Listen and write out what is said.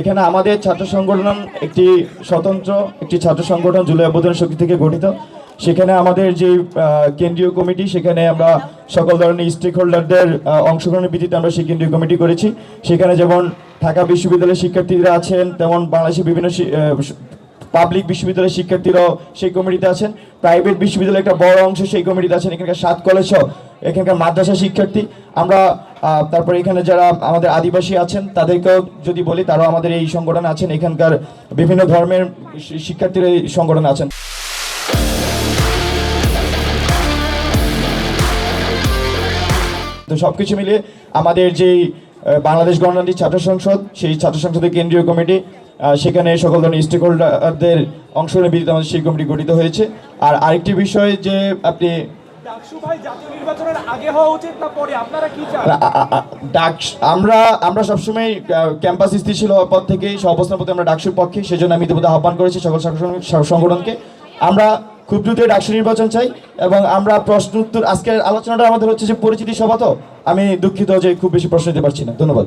এখানে আমাদের ছাত্র সংগঠন একটি স্বতন্ত্র, একটি ছাত্র সংগঠন জুলাই অভ্যুত্থান শক্তি থেকে গঠিত। সেখানে আমাদের যে কেন্দ্রীয় কমিটি, সেখানে আমরা সকল ধরনের স্টেক হোল্ডারদের অংশগ্রহণের ভিত্তিতে আমরা সেই কেন্দ্রীয় কমিটি করেছি। সেখানে যেমন ঢাকা বিশ্ববিদ্যালয়ের শিক্ষার্থীরা আছেন, তেমন বাংলাদেশের বিভিন্ন পাবলিক বিশ্ববিদ্যালয়ের শিক্ষার্থীরাও সেই কমিটিতে আছেন। প্রাইভেট বিশ্ববিদ্যালয়ের একটা বড় অংশ সেই কমিটিতে আছেন। এখানকার সাত কলেজ এখানকার মাদ্রাসা শিক্ষার্থী। আমরা তারপরে এখানে যারা আমাদের আদিবাসী আছেন, তাদেরকেও যদি বলি, তারাও আমাদের এই সংগঠন আছেন। এখানকার বিভিন্ন ধর্মের শিক্ষার্থীরা এই সংগঠন আছেন। তো সবকিছু মিলিয়ে আমাদের যেই বাংলাদেশ গণতান্ত্রিক ছাত্র সংসদ, সেই ছাত্র সংসদের কেন্দ্রীয় কমিটি সেখানে সকল ধরনের স্টেক হোল্ডারদের অংশগ্রহণের ভিত্তিতে আমাদের সেই কমিটি গঠিত হয়েছে। আর আরেকটি বিষয় যে আপনি আমরা আমরা সবসময় ক্যাম্পাস পর প্রতি আমরা আমি আহ্বান করেছি সকল সংগঠনকে। আমরা খুব নির্বাচন চাই এবং আমরা প্রশ্ন উত্তর আজকের আলোচনাটা আমাদের হচ্ছে যে পরিচিতি সভা তো? আমি দুঃখিত যে খুব বেশি প্রশ্ন দিতে পারছি না। ধন্যবাদ।